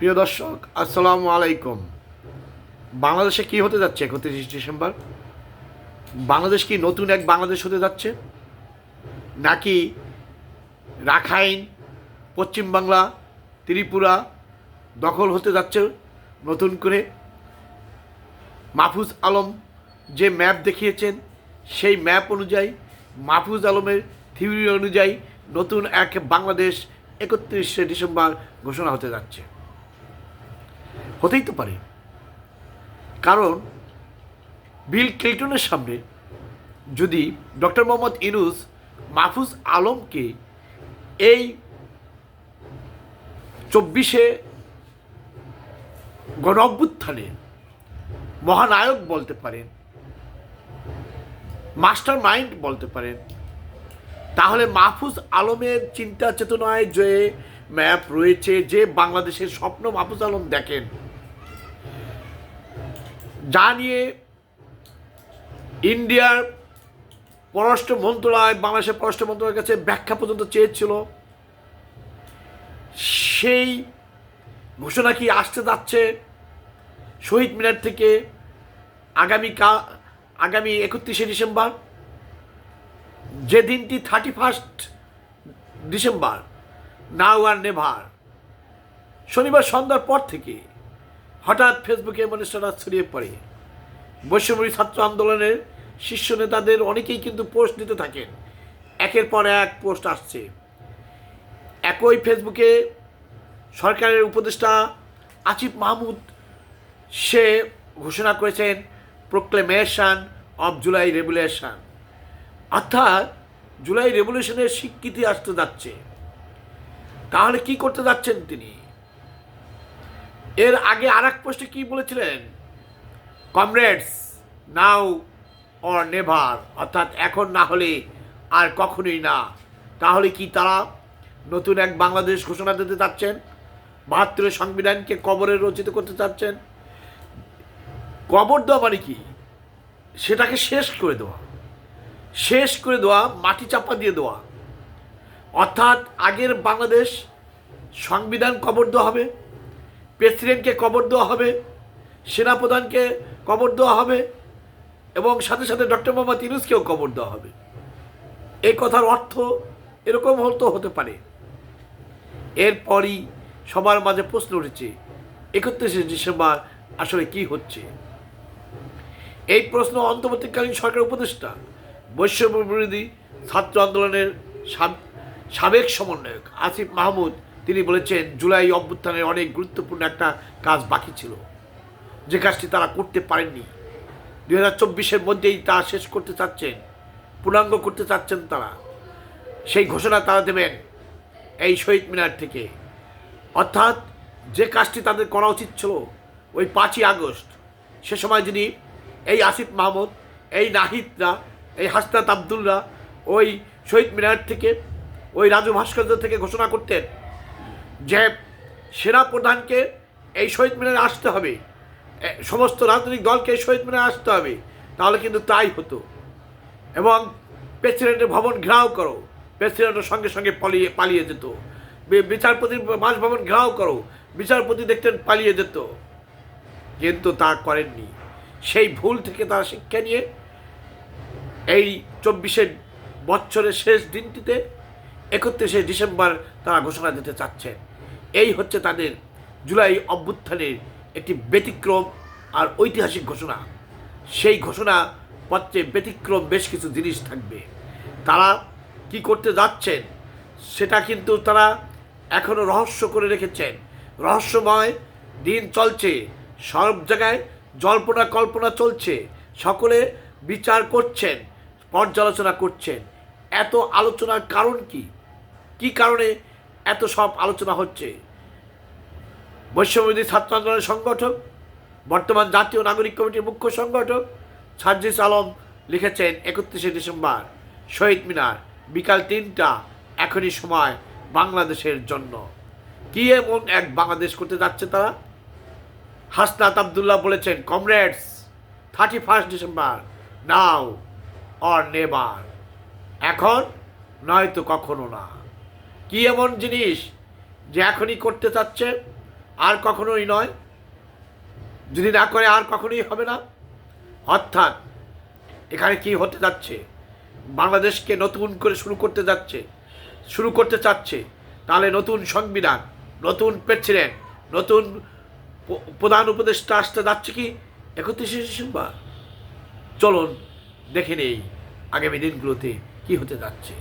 প্রিয় দর্শক, আসসালামু আলাইকুম। বাংলাদেশে কি হতে যাচ্ছে একত্রিশ ডিসেম্বর? বাংলাদেশ কি নতুন এক বাংলাদেশ হতে যাচ্ছে? নাকি রাখাইন পশ্চিমবাংলা ত্রিপুরা দখল হতে যাচ্ছে নতুন করে? মাহফুজ আলম যে ম্যাপ দেখিয়েছেন, সেই ম্যাপ অনুযায়ী, মাহফুজ আলমের থিওরি অনুযায়ী নতুন এক বাংলাদেশ একত্রিশে ডিসেম্বর ঘোষণা হতে যাচ্ছে। হতেই তো পারে। কারণ, বিল ক্লিটনের সামনে যদি ডক্টর মোহাম্মদ ইনুস মাহফুজ আলমকে এই চব্বিশে গণ অভ্যুত্থানে মহানায়ক বলতে পারেন মাস্টার মাইন্ড বলতে পারেন, তাহলে মাহফুজ আলমের চিন্তা চেতনায় যে ম্যাপ রয়েছে, যে বাংলাদেশের স্বপ্ন মাহফুজ আলম দেখেন যা নিয়ে ইন্ডিয়ার পররাষ্ট্র মন্ত্রণালয়, বাংলাদেশের পররাষ্ট্র মন্ত্রণালয়ের কাছে ব্যাখ্যা পর্যন্ত চেয়েছিল। সেই ঘোষণা কি আসতে যাচ্ছে শহীদ মিনার থেকে আগামী কা, আগামী একত্রিশে ডিসেম্বর? যে দিনটি thirty first December, now or never. শনিবার সন্ধ্যার পর থেকে হঠাৎ ফেসবুকে এমন স্ট্যাটাস ছড়িয়ে পড়ে। বৈশ্যমী ছাত্র আন্দোলনের শীর্ষ নেতাদের অনেকেই কিন্তু পোস্ট দিতে থাকেন। একের পর এক পোস্ট আসছে। একই ফেসবুকে সরকারের উপদেষ্টা আসিফ মাহমুদ, সে ঘোষণা করেছেন প্রোক্লেমেশন অফ জুলাই রেভুলেশন অর্থাৎ জুলাই রেভলিউশনের স্বীকৃতি আসতে যাচ্ছে। তাহলে কি করতে যাচ্ছেন তিনি? এর আগে আর এক পোস্টে কি বলেছিলেন? Comrades, now or never. অর্থাৎ এখন না হলে আর কখনোই না। তাহলে কি তারা নতুন এক বাংলাদেশ ঘোষণা দিতে চাচ্ছেন? বাহাত্তরের সংবিধানকে কবরে রচিত করতে চাচ্ছেন? কবর দেওয়া মানে কি? সেটাকে শেষ করে দেওয়া। শেষ করে দেওয়া, মাটি চাপা দিয়ে দেওয়া। অর্থাৎ আগের বাংলাদেশ সংবিধান কবর দেওয়া হবে। প্রেসিডেন্টকে কবর দেওয়া হবে, সেনাপ্রধানকে কবর দেওয়া হবে, এবং সাথে সাথে ডক্টর মোহাম্মদ ইউনুসকেও কবর দেওয়া হবে। এই কথার অর্থ এরকম হতো, হতে পারে। এরপরই সবার মাঝে প্রশ্ন উঠেছে, একত্রিশে ডিসেম্বর আসলে কি হচ্ছে? এই প্রশ্ন অন্তর্বর্তীকালীন সরকার উপদেষ্টা, বৈষম্য বিরোধী ছাত্র আন্দোলনের সাব- সাবেক সমন্বয়ক আসিফ মাহমুদ তিনি বলেছেন, জুলাই অভ্যুত্থানের অনেক গুরুত্বপূর্ণ একটা কাজ বাকি ছিল। যে কাজটি তারা করতে পারেননি। দুই হাজার চব্বিশের মধ্যেই তা শেষ করতে চাচ্ছেন, পূর্ণাঙ্গ করতে চাচ্ছেন তারা। সেই ঘোষণা তারা দেবেন এই শহীদ মিনার থেকে। অর্থাৎ যে কাজটি তাদের করা উচিত ছিল ওই পাঁচই আগস্ট, সে সময় যদি এই আসিফ মাহমুদ, এই নাহিদরা, এই হাসনাত আবদুল্লা ওই শহীদ মিনার থেকে, ওই রাজু ভাস্কর্য থেকে ঘোষণা করতেন যে সেনা প্রধানকে এই শহীদ মিনারে আসতে হবে সমস্ত রাজনৈতিক দলকে এই শহীদ মিনারে আসতে হবে, তাহলে কিন্তু তাই হতো। এবং প্রেসিডেন্টের ভবন ঘেরাও করো প্রেসিডেন্টের সঙ্গে সঙ্গে পালিয়ে পালিয়ে যেত। বিচারপতির বাসভবন ঘেরাও করো, বিচারপতি দেখতেন পালিয়ে যেত। কিন্তু তা করেননি। সেই ভুল থেকে তারা শিক্ষা নিয়ে এই চব্বিশের বছরের শেষ দিনটিতে একত্রিশে ডিসেম্বর তারা ঘোষণা দিতে চাচ্ছেন। এই হচ্ছে তাদের জুলাই অভ্যুত্থানের একটি ব্যতিক্রম আর ঐতিহাসিক ঘোষণা। সেই ঘোষণা পত্রে ব্যতিক্রম বেশ কিছু জিনিস থাকবে। তারা কি করতে যাচ্ছেন, সেটা কিন্তু তারা এখনও রহস্য করে রেখেছেন। রহস্যময় দিন চলছে, সব জায়গায় জল্পনা কল্পনা চলছে, সকলে বিচার করছেন, পর্যালোচনা করছেন। এত আলোচনার কারণ কি? কি কারণে এত সব আলোচনা হচ্ছে। বৈশ্যবিধি ছাত্র আন্দোলনের সংগঠক, বর্তমান জাতীয় নাগরিক কমিটির মুখ্য সংগঠক সার্জিস আলম লিখেছেন একত্রিশে ডিসেম্বর, শহীদ মিনার, বিকাল তিনটা, এখনই সময় বাংলাদেশের জন্য। কি এমন এক বাংলাদেশ করতে যাচ্ছে তারা? হাসনাত আবদুল্লাহ বলেছেন, comrades thirty first December, now or never এখন নয়তো কখনো না। কি এমন জিনিস যে এখনই করতে চাচ্ছে, আর কখনোই নয়? যদি না করে, আর কখনোই হবে না? অর্থাৎ, এখানে কি হতে যাচ্ছে? বাংলাদেশকে নতুন করে শুরু করতে যাচ্ছে, শুরু করতে চাচ্ছে, তাহলে নতুন সংবিধান, নতুন প্রেসিডেন্ট, নতুন প্রধান উপদেষ্টা আসতে যাচ্ছে কি একত্রিশে ডিসেম্বর? চলুন দেখে নেই আগামী দিনগুলোতে কি হতে যাচ্ছে।